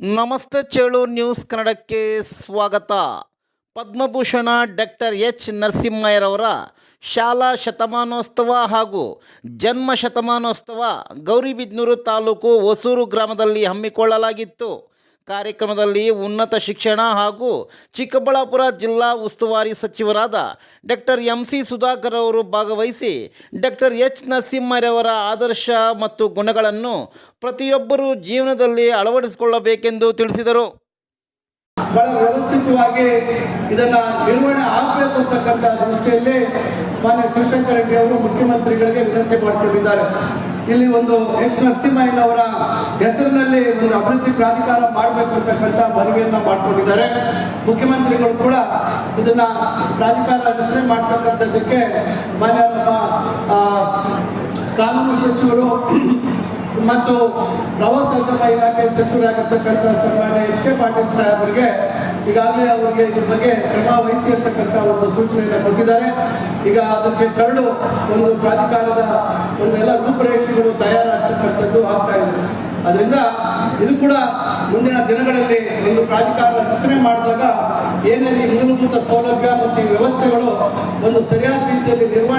ನಮಸ್ತೆ ಚೇಳು ನ್ಯೂಸ್ ಕನ್ನಡಕ್ಕೆ ಸ್ವಾಗತ. ಪದ್ಮಭೂಷಣ ಡಾಕ್ಟರ್ ಎಚ್ ನರಸಿಂಹಯ್ಯರವರ ಶಾಲಾ ಶತಮಾನೋತ್ಸವ ಹಾಗೂ ಜನ್ಮ ಶತಮಾನೋತ್ಸವ ಗೌರಿಬಿದನೂರು ತಾಲೂಕು ಹೊಸೂರು ಗ್ರಾಮದಲ್ಲಿ ಹಮ್ಮಿಕೊಳ್ಳಲಾಗಿತ್ತು. ಕಾರ್ಯಕ್ರಮದಲ್ಲಿ ಉನ್ನತ ಶಿಕ್ಷಣ ಹಾಗೂ ಚಿಕ್ಕಬಳ್ಳಾಪುರ ಜಿಲ್ಲಾ ಉಸ್ತುವಾರಿ ಸಚಿವರಾದ ಡಾಕ್ಟರ್ ಎಂ ಸಿ ಸುಧಾಕರ್ ಅವರು ಭಾಗವಹಿಸಿ ಡಾಕ್ಟರ್ ಎಚ್ ನರಸಿಂಹರವರ ಆದರ್ಶ ಮತ್ತು ಗುಣಗಳನ್ನು ಪ್ರತಿಯೊಬ್ಬರೂ ಜೀವನದಲ್ಲಿ ಅಳವಡಿಸಿಕೊಳ್ಳಬೇಕೆಂದು ತಿಳಿಸಿದರು. ಬಹಳ ವ್ಯವಸ್ಥಿತವಾಗಿ ಇದನ್ನ ನಿರ್ವಹಣೆ ಆಗಬೇಕು ದೃಷ್ಟಿಯಲ್ಲಿ ಮಾನ್ಯ ಶಿವಶಂಕರ ರೆಡ್ಡಿ ಅವರು ಮುಖ್ಯಮಂತ್ರಿಗಳಿಗೆ ವಿನಂತಿ ಮಾಡಿಕೊಂಡಿದ್ದಾರೆ. ಇಲ್ಲಿ ಒಂದು ಎಚ್ ನರಸಿಂಹಯ್ಯನವರ ಹೆಸರಿನಲ್ಲಿ ಒಂದು ಅಭಿವೃದ್ಧಿ ಪ್ರಾಧಿಕಾರ ಮಾಡಬೇಕು ಅಂತಕ್ಕಂಥ ಮನವಿಯನ್ನ ಮಾಡಿಕೊಂಡಿದ್ದಾರೆ. ಮುಖ್ಯಮಂತ್ರಿಗಳು ಕೂಡ ಇದನ್ನ ಪ್ರಾಧಿಕಾರ ರಚನೆ ಮಾಡ್ತಕ್ಕಂಥದ್ದಕ್ಕೆ ಮಾನ್ಯ ನಮ್ಮ ಕಾನೂನು ಸಚಿವರು ಮತ್ತು ಪ್ರವಾಸೋದ್ಯಮ ಇಲಾಖೆ ಸಚಿವರಾಗಿರ್ತಕ್ಕಂಥ ಸನ್ಮಾನ್ಯ ಎಚ್ ಕೆ ಪಾಟೀಲ್ ಸಾಹೇಬರಿಗೆ ಈಗಾಗಲೇ ಅವರಿಗೆ ಇದ್ರ ಬಗ್ಗೆ ಕ್ರಮ ವಹಿಸಿ ಅಂತಕ್ಕಂಥ ಒಂದು ಸೂಚನೆಯನ್ನು ಕೊಟ್ಟಿದ್ದಾರೆ. ಈಗ ಅದಕ್ಕೆ ಕರಡು ಒಂದು ಪ್ರಾಧಿಕಾರದ ಒಂದು ಎಲ್ಲ ರೂಪುರೇಷೆಗಳು ತಯಾರಾಗ್ತಕ್ಕಂಥದ್ದು ಆಗ್ತಾ ಇದೆ. ಅದರಿಂದ ಇದು ಕೂಡ ಮುಂದಿನ ದಿನಗಳಲ್ಲಿ ಒಂದು ಪ್ರಾಧಿಕಾರ ರಚನೆ ಮಾಡಿದಾಗ ಏನೇ ಮೂಲಭೂತ ಸೌಲಭ್ಯ ಮತ್ತು ವ್ಯವಸ್ಥೆಗಳು ಒಂದು ಸರಿಯಾದ ರೀತಿಯಲ್ಲಿ ನಿರ್ವಹಣೆ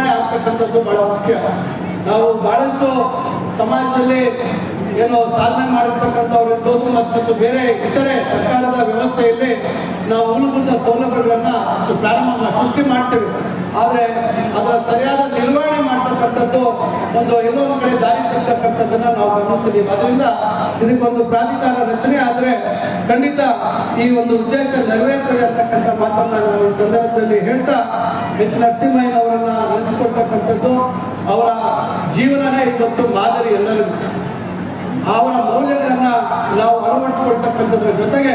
ಆಗ್ತಕ್ಕಂಥದ್ದು ಬಹಳ ಮುಖ್ಯ. ನಾವು ಬಹಳಷ್ಟು ಸಮಾಜದಲ್ಲಿ ಏನೋ ಸಾಧನೆ ಮಾಡಿರ್ತಕ್ಕಂಥವ್ರು ಇರ್ಬೋದು ಮತ್ತು ಬೇರೆ ಇತರೆ ಸರ್ಕಾರದ ವ್ಯವಸ್ಥೆಯಲ್ಲಿ ನಾವು ಮೂಲಭೂತ ಸೌಲಭ್ಯಗಳನ್ನ ಪ್ರಾರಂಭ ಸೃಷ್ಟಿ ಮಾಡ್ತೇವೆ. ಆದ್ರೆ ಅದರ ಸರಿಯಾದ ನಿರ್ವಹಣೆ ಮಾಡ್ತಕ್ಕಂಥದ್ದು ಒಂದು ಎಲ್ಲೋ ಒಂದು ಕಡೆ ದಾರಿ ಸಿಗ್ತಕ್ಕಂಥದ್ದನ್ನ ನಾವು ಗಮನಿಸಿದ್ದೀವಿ. ಅದರಿಂದ ಇದಕ್ಕೊಂದು ಪ್ರಾಧಿಕಾರ ರಚನೆ ಆದ್ರೆ ಖಂಡಿತ ಈ ಒಂದು ಉದ್ದೇಶ ನೆರವೇರ್ತದೆ ಅಂತಕ್ಕಂಥ ಮಾತನ್ನ ನಾವು ಸಂದರ್ಭದಲ್ಲಿ ಹೇಳ್ತಾ ಎಚ್ ನರಸಿಂಹಯ್ಯನವರನ್ನ ನೆನೆಸ್ಕೊಳ್ತಕ್ಕಂಥದ್ದು ಅವರ ಜೀವನನೇ ಇವತ್ತು ಮಾದರಿ ಎಲ್ಲರಿಗೂ. ಅವರ ಮೌಲ್ಯಗಳನ್ನ ನಾವು ಅಳವಡಿಸಿಕೊಳ್ತಕ್ಕಂಥದ್ರ ಜೊತೆಗೆ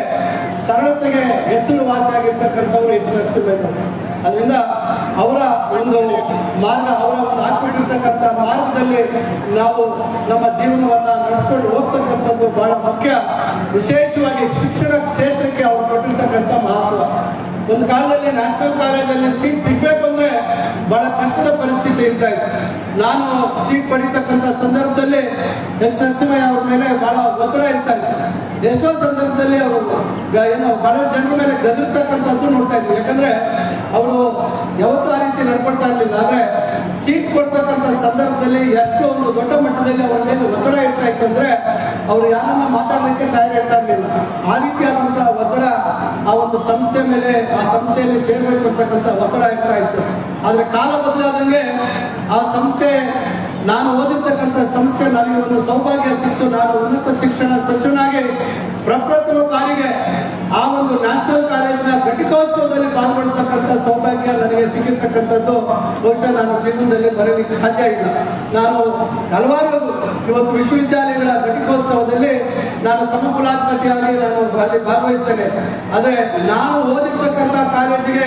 ಸರಳತೆಗೆ ಹೆಸರುವಾಸಿಯಾಗಿರ್ತಕ್ಕಂಥವ್ರು ಎಚ್ ನರಸಿಂಹಯ್ಯ ಅದರಿಂದ ಅವರ ಒಂದು ಮಾರ್ಗ, ಅವರ ಒಂದು ಹಾಕ್ಬಿಟ್ಟಿರ್ತಕ್ಕಂಥ ಮಾರ್ಗದಲ್ಲಿ ನಾವು ನಮ್ಮ ಜೀವನವನ್ನ ನಡೆಸ್ಕೊಂಡು ಹೋಗ್ತಕ್ಕಂಥದ್ದು ಬಹಳ ಮುಖ್ಯ. ವಿಶೇಷವಾಗಿ ಶಿಕ್ಷಣ ಕ್ಷೇತ್ರಕ್ಕೆ ಅವರು ಕೊಟ್ಟಿರ್ತಕ್ಕಂಥ ಮಹತ್ವ ಒಂದು ಕಾಲದಲ್ಲಿ ನ್ಯಾಷನಲ್ ಕಾಲೇಜಲ್ಲಿ ಸೀಟ್ ಸಿಗ್ಬೇಕು ಅಂದ್ರೆ ಬಹಳ ಕಷ್ಟದ ಪರಿಸ್ಥಿತಿ ಇರ್ತಾ ಇತ್ತು. ನಾನು ಸೀಟ್ ಪಡಿತಕ್ಕಂಥ ಸಂದರ್ಭದಲ್ಲಿ ಎಸ್ ನರಸಿಂಹಯ್ಯ ಅವ್ರ ಮೇಲೆ ಬಹಳ ಒತ್ತಡ ಇರ್ತಾ ಇತ್ತು. ಎಷ್ಟೋ ಸಂದರ್ಭದಲ್ಲಿ ಅವರು ಏನು ಬಹಳ ಜನರ ಮೇಲೆ ಗದರ್ತಕ್ಕಂಥದ್ದು ನೋಡ್ತಾ ಇದ್ವಿ. ಯಾಕಂದ್ರೆ ಅವರು ಯಾವತ್ತೂ ಆ ರೀತಿ ನಡ್ಕೊಳ್ತಾ ಇರಲಿಲ್ಲ. ಆದ್ರೆ ಸೀಟ್ ಕೊಡ್ತಕ್ಕಂಥ ಸಂದರ್ಭದಲ್ಲಿ ಎಷ್ಟು ಒಂದು ದೊಡ್ಡ ಮಟ್ಟದಲ್ಲಿ ಅವ್ರ ಮೇಲೆ ಒತ್ತಡ ಇರ್ತಾ ಇತ್ತಂದ್ರೆ ಅವ್ರು ಯಾರನ್ನ ಮಾತಾಡಲಿಕ್ಕೆ ತಯಾರಿರ್ತಾ ಇರಲಿಲ್ಲ. ಆ ರೀತಿ ಸಂಸ್ಥೆ ಮೇಲೆ, ಆ ಸಂಸ್ಥೆಯಲ್ಲಿ ಸೇರ್ಬೇಕಂತ ಅಂತಕ್ಕಂಥ ಒತ್ತಡ ಇರ್ತಾ ಇತ್ತು. ಆದ್ರೆ ಕಾಲ ಬದಲಾದಂಗೆ ಆ ಸಂಸ್ಥೆ, ನಾನು ಓದಿರ್ತಕ್ಕಂಥ ಸಂಸ್ಥೆ ನನಗೆ ಒಂದು ಸೌಭಾಗ್ಯ ಸಿಕ್ತು. ನಾನು ಉನ್ನತ ಶಿಕ್ಷಣ ಸಚಿವನಾಗಿ ಪ್ರಪ್ರಥಮ ಬಾರಿಗೆ ಆ ಒಂದು ನ್ಯಾಷನಲ್ ಕಾಲೇಜಿನ ಘಟಿಕೋತ್ಸವದಲ್ಲಿ ಪಾಲ್ಗೊಳ್ತಕ್ಕಂಥ ಸೌಭಾಗ್ಯ ನನಗೆ ಸಿಕ್ಕಿರ್ತಕ್ಕಂಥದ್ದು. ಬಹುಶಃ ನಾನು ಜೀವನದಲ್ಲಿ ಬರಲಿಕ್ಕೆ ಸಾಧ್ಯ ಇಲ್ಲ. ನಾನು ಹಲವಾರು ಇವತ್ತು ವಿಶ್ವವಿದ್ಯಾಲಯಗಳ ಘಟಿಕೋತ್ಸವದಲ್ಲಿ ನಾನು ಸಮಕುಲಾತ್ಮತೆಯಾಗಿ ನಾನು ಅಲ್ಲಿ ಭಾಗವಹಿಸ್ತೇನೆ. ಆದರೆ ನಾವು ಓದಿರ್ತಕ್ಕಂಥ ಕಾಲೇಜಿಗೆ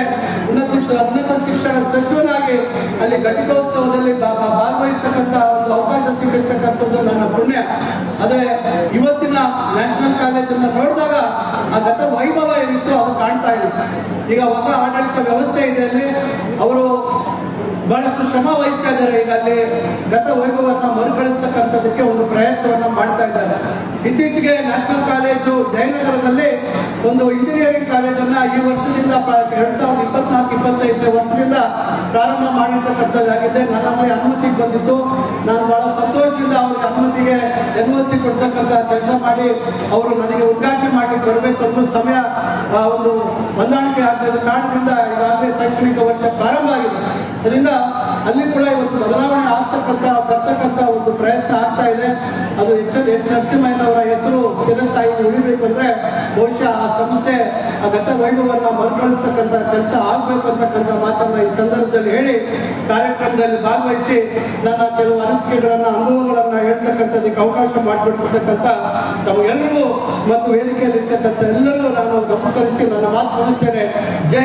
ಉನ್ನತ ಉನ್ನತ ಶಿಕ್ಷಣ ಸಚಿವನಾಗಿ ಅಲ್ಲಿ ಘಟಿಕೋತ್ಸವದಲ್ಲಿ ಭಾಗವಹಿಸ್ತಕ್ಕಂಥ ಒಂದು ಅವಕಾಶ ಸಿಗಿರ್ತಕ್ಕಂಥದ್ದು ನನ್ನ ಪುಣ್ಯ. ಆದರೆ ಇವತ್ತಿನ ನ್ಯಾಷನಲ್ ಕಾಲೇಜನ್ನ ನೋಡಿದಾಗ ಆ ಗತ ವೈಭವ ಏನಿತ್ತು ಅವ್ರು ಕಾಣ್ತಾ ಇದೆ ಈಗ ಹೊಸ ಆಡಳಿತ ವ್ಯವಸ್ಥೆ ಇದೆ ಅಲ್ಲಿ. ಅವರು ಇದ್ದಾರೆ. ಈಗ ಅಲ್ಲಿ ಗತ ವೈಭವನ್ನ ಮರುಕಳಿಸ್ತಕ್ಕಂಥದಕ್ಕೆ ಒಂದು ಪ್ರಯತ್ನವನ್ನ ಮಾಡ್ತಾ ಇದ್ದಾರೆ. ಇತ್ತೀಚೆಗೆ ನ್ಯಾಷನಲ್ ಕಾಲೇಜು ಜಯನಗರದಲ್ಲಿ ಒಂದು ಇಂಜಿನಿಯರಿಂಗ್ ಕಾಲೇಜನ್ನ ಈ ವರ್ಷದಿಂದ ಎರಡ್ ಸಾವಿರದ ಇಪ್ಪತ್ನಾಲ್ಕು ಇಪ್ಪತ್ತೈದನೇ ವರ್ಷದಿಂದ ಪ್ರಾರಂಭ ಮಾಡಿರ್ತಕ್ಕಂಥದ್ದಾಗಿದೆ. ನನ್ನಲ್ಲಿ ಅನುಮತಿ ಬಂದಿತ್ತು. ನಾನು ಬಹಳ ಸಂತೋಷದಿಂದ ಅವ್ರಿಗೆ ಅನುಮತಿಗೆ ಎನ್ ಒ ಸಿ ಕೊಡ್ತಕ್ಕಂಥ ಕೆಲಸ ಮಾಡಿ ಅವರು ನನಗೆ ಉದ್ಘಾಟನೆ ಮಾಡಿ ಬರಬೇಕು ಅನ್ನೋ ಸಮಯ ಆ, ಒಂದು ಹೊಂದಾಣಿಕೆ ಆಗ್ತದೆ. ಕಾರಣದಿಂದ ಈಗಾಗಲೇ ಶೈಕ್ಷಣಿಕ ವರ್ಷ ಪ್ರಾರಂಭ ಆಗಿದೆ. ಅದರಿಂದ ಅಲ್ಲಿ ಕೂಡ ಇವತ್ತು ಬದಲಾವಣೆ ಆಗ್ತಕ್ಕಂಥ, ಬರ್ತಕ್ಕಂಥ ಒಂದು ಪ್ರಯತ್ನ ಆಗ್ತಾ ಇದೆ. ಅದು ಎಚ್ ಎಚ್ ನರಸಿಂಹಯ್ಯನವರ ಹೆಸರು ಸ್ಥಿರಸ್ಥಾಯಿ ಉಳಿಬೇಕು ಅಂದ್ರೆ ಬಹುಶಃ ಆ ಸಂಸ್ಥೆ ಆ ಗತ ವೈಭವನ್ನ ಮರುಕಳಿಸ್ತಕ್ಕಂಥ ಕೆಲಸ ಆಗ್ಬೇಕು ಅಂತಕ್ಕಂಥ ಮಾತನ್ನ ಈ ಸಂದರ್ಭದಲ್ಲಿ ಹೇಳಿ ಕಾರ್ಯಕ್ರಮದಲ್ಲಿ ಭಾಗವಹಿಸಿ ನನ್ನ ಕೆಲವು ಅನಿಸಿಕೆಗಳನ್ನ, ಅನುಭವಗಳನ್ನ ಹೇಳ್ತಕ್ಕಂಥದಕ್ಕೆ ಅವಕಾಶ ಮಾಡಿಬಿಟ್ಟಿರ್ತಕ್ಕಂಥ ನಮಗೆಲ್ಲರೂ ಮತ್ತು ವೇದಿಕೆಯಲ್ಲಿ ಇರ್ತಕ್ಕಂಥ ಎಲ್ಲರೂ ನಾನು ನಮಸ್ಕರಿಸಿ ನನ್ನ ಮಾತು ಮುಗಿಸ್ತೇನೆ. ಜೈ